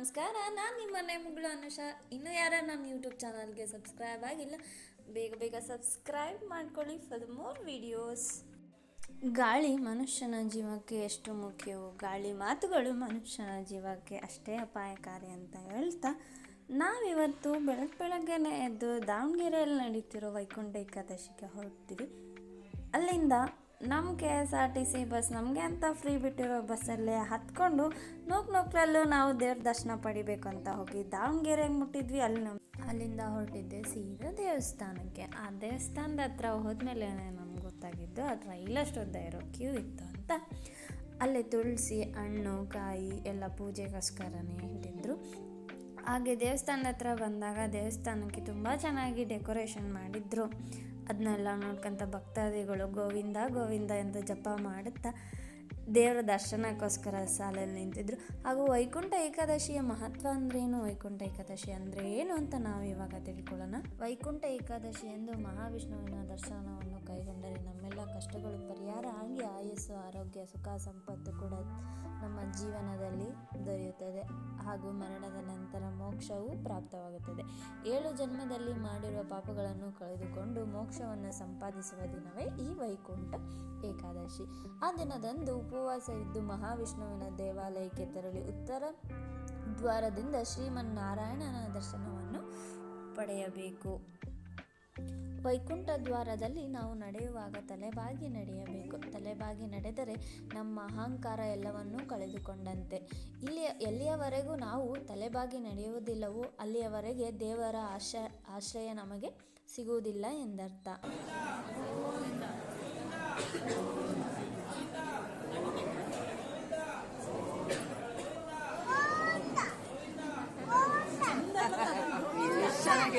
ನಮಸ್ಕಾರ, ನಾನು ನಿಮ್ಮ ಮನೆ ಮಗಳು ಅನುಷಾ. ಇನ್ನೂ ಯಾರ ನನ್ನ ಯೂಟ್ಯೂಬ್ ಚಾನಲ್ಗೆ ಸಬ್ಸ್ಕ್ರೈಬ್ ಆಗಿಲ್ಲ, ಬೇಗ ಬೇಗ ಸಬ್ಸ್ಕ್ರೈಬ್ ಮಾಡ್ಕೊಳ್ಳಿ ಫಾರ್ ಮೋರ್ ವಿಡಿಯೋಸ್ ಗಾಳಿ ಮನುಷ್ಯನ ಜೀವಕ್ಕೆ ಎಷ್ಟು ಮುಖ್ಯವೋ, ಗಾಳಿ ಮಾತುಗಳು ಮನುಷ್ಯನ ಜೀವಕ್ಕೆ ಅಷ್ಟೇ ಅಪಾಯಕಾರಿ ಅಂತ ಹೇಳ್ತಾ, ನಾವಿವತ್ತು ಬೆಳಗ್ಗೆ ಬೆಳಗ್ಗೆನೇ ಎದ್ದು ದಾವಣಗೆರೆಯಲ್ಲಿ ನಡೀತಿರೋ ವೈಕುಂಠ ಏಕಾದಶಿಗೆ ಹೊರಡ್ತೀವಿ. ಅಲ್ಲಿಂದ ನಮ್ಮ K S R T C bus ನಮಗೆ ಅಂತ ಫ್ರೀ ಬಿಟ್ಟಿರೋ ಬಸ್ಸಲ್ಲೇ ಹತ್ಕೊಂಡು ನೋಕ್ ನೂಕ್ಲಲ್ಲೂ ನಾವು ದೇವ್ರ ದರ್ಶನ ಪಡಿಬೇಕು ಅಂತ ಹೋಗಿ ದಾವಣಗೆರೆಗೆ ಮುಟ್ಟಿದ್ವಿ, ಅಲ್ಲಿ ನಮ್ಮ ಅಲ್ಲಿಂದ ಹೊರಟಿದ್ದೆ ಸೀದಾ ದೇವಸ್ಥಾನಕ್ಕೆ. ಆ ದೇವಸ್ಥಾನದ ಹತ್ರ ಹೋದ್ಮೇಲೆ ನಮ್ಗೆ ಗೊತ್ತಾಗಿದ್ದು ಅದು ರೈಲಷ್ಟೊದ್ದ ಇರೋ ಕ್ಯೂ ಇತ್ತು ಅಂತ. ಅಲ್ಲೇ ತುಳಸಿ ಹಣ್ಣು, ಕಾಯಿ ಎಲ್ಲ ಪೂಜೆಗೋಸ್ಕರನೇ ಇಟ್ಟಿದ್ರು ಹಾಗೆ ದೇವಸ್ಥಾನದ ಹತ್ರ ಬಂದಾಗ ದೇವಸ್ಥಾನಕ್ಕೆ ತುಂಬ ಚೆನ್ನಾಗಿ ಡೆಕೋರೇಷನ್ ಮಾಡಿದ್ರು. ಅದನ್ನೆಲ್ಲ ನೋಡ್ಕೊಂತ ಭಕ್ತಾದಿಗಳು ಗೋವಿಂದ ಗೋವಿಂದ ಎಂದು ಜಪ ಮಾಡುತ್ತಾ ದೇವರ ದರ್ಶನಕ್ಕೋಸ್ಕರ ಸಾಲಲ್ಲಿ ನಿಂತಿದ್ರು. ಹಾಗೂ ವೈಕುಂಠ ಏಕಾದಶಿಯ ಮಹತ್ವ ಅಂದ್ರೇನು ವೈಕುಂಠ ಏಕಾದಶಿ ಅಂದರೆ ಏನು ಅಂತ ನಾವು ಇವಾಗ ತಿಳ್ಕೊಳ್ಳೋಣ. ವೈಕುಂಠ ಏಕಾದಶಿ ಎಂದು ಮಹಾವಿಷ್ಣುವಿನ ದರ್ಶನವನ್ನು ಕೈಗೊಂಡರೆ ನಮ್ಮೆಲ್ಲ ಕಷ್ಟಗಳು ಪರಿಹಾರ ಆಗಿ ಆಯಸ್ಸು, ಆರೋಗ್ಯ, ಸುಖ, ಸಂಪತ್ತು ಕೂಡ ನಮ್ಮ ಜೀವನದಲ್ಲಿ ದೊರೆಯುತ್ತದೆ. ಹಾಗೂ ಮರಣದ ನಂತರ ಮೋಕ್ಷವು ಪ್ರಾಪ್ತವಾಗುತ್ತದೆ. ಏಳು ಜನ್ಮದಲ್ಲಿ ಮಾಡಿರುವ ಪಾಪಗಳನ್ನು ಕಳೆದುಕೊಂಡು ಮೋಕ್ಷವನ್ನು ಸಂಪಾದಿಸುವ ದಿನವೇ ಈ ವೈಕುಂಠ ಏಕಾದಶಿ. ಆ ದಿನದಂದು ಉಪವಾಸ ಇದ್ದು ಮಹಾವಿಷ್ಣುವಿನ ದೇವಾಲಯಕ್ಕೆ ತೆರಳಿ ಉತ್ತರ ದ್ವಾರದಿಂದ ಶ್ರೀಮನ್ನಾರಾಯಣನ ದರ್ಶನವನ್ನು ಪಡೆಯಬೇಕು. ವೈಕುಂಠ ದ್ವಾರದಲ್ಲಿ ನಾವು ನಡೆಯುವಾಗ ತಲೆಬಾಗಿ ನಡೆಯಬೇಕು. ತಲೆಬಾಗಿ ನಡೆದರೆ ನಮ್ಮ ಅಹಂಕಾರ ಎಲ್ಲವನ್ನೂ ಕಳೆದುಕೊಂಡಂತೆ. ಇಲ್ಲಿ, ಎಲ್ಲಿಯವರೆಗೂ ನಾವು ತಲೆಬಾಗಿ ನಡೆಯುವುದಿಲ್ಲವೋ ಅಲ್ಲಿಯವರೆಗೆ ದೇವರ ಆಶ್ರ ಆಶ್ರಯ ನಮಗೆ ಸಿಗುವುದಿಲ್ಲ ಎಂದರ್ಥ.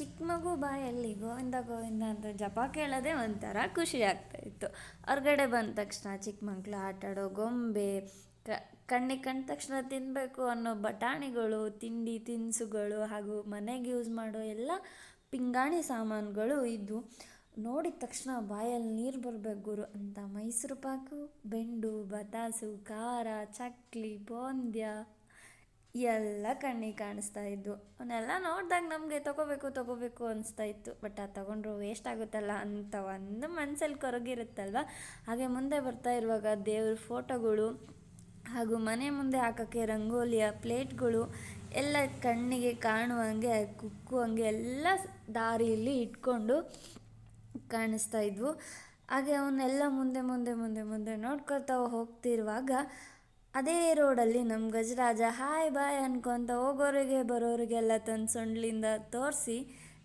ಚಿಕ್ಕ ಮಗು ಬಾಯಲ್ಲಿ ಗೋವಿಂದ ಗೋವಿಂದ ಅಂತ ಜಪ ಕೇಳೋದೇ ಒಂಥರ ಖುಷಿ ಆಗ್ತಾ ಇತ್ತು ಹೊರಗಡೆ ಬಂದ ತಕ್ಷಣ ಚಿಕ್ಕ ಮಕ್ಕಳು ಆಟಾಡೋ ಗೊಂಬೆ, ಕ, ಕಣ್ಣಿಗೆ ಕಂಡ ತಕ್ಷಣ ತಿನ್ನಬೇಕು ಅನ್ನೋ ಬಟಾಣಿಗಳು, ತಿಂಡಿ ತಿನಿಸುಗಳು ಹಾಗೂ ಮನೆಗೆ ಯೂಸ್ ಮಾಡೋ ಎಲ್ಲ ಪಿಂಗಾಣಿ ಸಾಮಾನುಗಳು ಇದ್ದು, ನೋಡಿದ ತಕ್ಷಣ ಬಾಯಲ್ಲಿ ನೀರು ಬರಬೇಕು ಗುರು ಅಂತ ಮೈಸೂರು ಪಾಕು, ಬೆಂಡು ಬತಾಸು ಖಾರ, ಚಕ್ಲಿ ಬೋಂದ್ಯ ಎಲ್ಲ ಕಣ್ಣಿಗೆ ಕಾಣಿಸ್ತಾ ಇದ್ವು. ಅವನ್ನೆಲ್ಲ ನೋಡಿದಾಗ ನಮಗೆ ತಗೋಬೇಕು ತಗೋಬೇಕು ಅನಿಸ್ತಾ ಇತ್ತು. ಬಟ್ ಅದು ತಗೊಂಡ್ರು ವೇಸ್ಟ್ ಆಗುತ್ತಲ್ಲ ಅಂತ ಒಂದು ಮನಸ್ಸಲ್ಲಿ ಕೊರಗಿರುತ್ತಲ್ವ? ಹಾಗೆ ಮುಂದೆ ಬರ್ತಾ ಇರುವಾಗ ದೇವ್ರ ಫೋಟೋಗಳು ಹಾಗೂ ಮನೆ ಮುಂದೆ ಹಾಕೋಕ್ಕೆ ರಂಗೋಲಿಯ ಪ್ಲೇಟ್ಗಳು ಎಲ್ಲ ಕಣ್ಣಿಗೆ ಕಾಣುವಂಗೆ, ಕುಕ್ಕುವಂಗೆ ಎಲ್ಲ ದಾರಿಯಲ್ಲಿ ಇಟ್ಕೊಂಡು ಕಾಣಿಸ್ತಾ ಇದ್ವು. ಹಾಗೆ ಅವನ್ನೆಲ್ಲ ಮುಂದೆ ಮುಂದೆ ಮುಂದೆ ಮುಂದೆ ನೋಡ್ಕೊಳ್ತಾ ಹೋಗ್ತಿರುವಾಗ ಅದೇ ರೋಡಲ್ಲಿ ನಮ್ಮ ಗಜರಾಜ ಹಾಯ್ ಬಾಯ್ ಅನ್ಕೊತ ಹೋಗೋರಿಗೆ, ಬರೋರಿಗೆಲ್ಲ ತನ್ನ ಸೊಂಡ್ಲಿಂದ ತೋರಿಸಿ,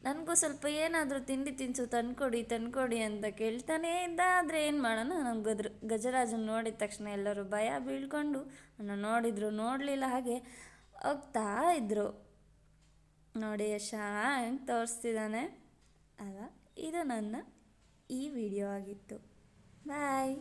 ನನಗೂ ಸ್ವಲ್ಪ ಏನಾದರೂ ತಿಂಡಿ ತಿನಿಸು, ತಂದ್ಕೊಡಿ ತಂದ್ಕೊಡಿ ಅಂತ ಕೇಳ್ತಾನೇ ಇದ್ದ. ಆದರೆ ಏನು ಮಾಡೋಣ, ನಮ್ಮ ಗದ್ರ, ಗಜರಾಜನ ನೋಡಿದ ತಕ್ಷಣ ಎಲ್ಲರೂ ಭಯ ಬೀಳ್ಕೊಂಡು ನೋಡಿದ್ರು, ನೋಡಲಿಲ್ಲ ಹಾಗೆ ಹೋಗ್ತಾ ಇದ್ದರು ನೋಡಿ ಹೆಂಗೆ ತೋರಿಸ್ತಿದ್ದಾನೆ ಅಲ್ಲ, ಇದು ನನ್ನ ಈ ವಿಡಿಯೋ ಆಗಿತ್ತು. ಬಾಯ್.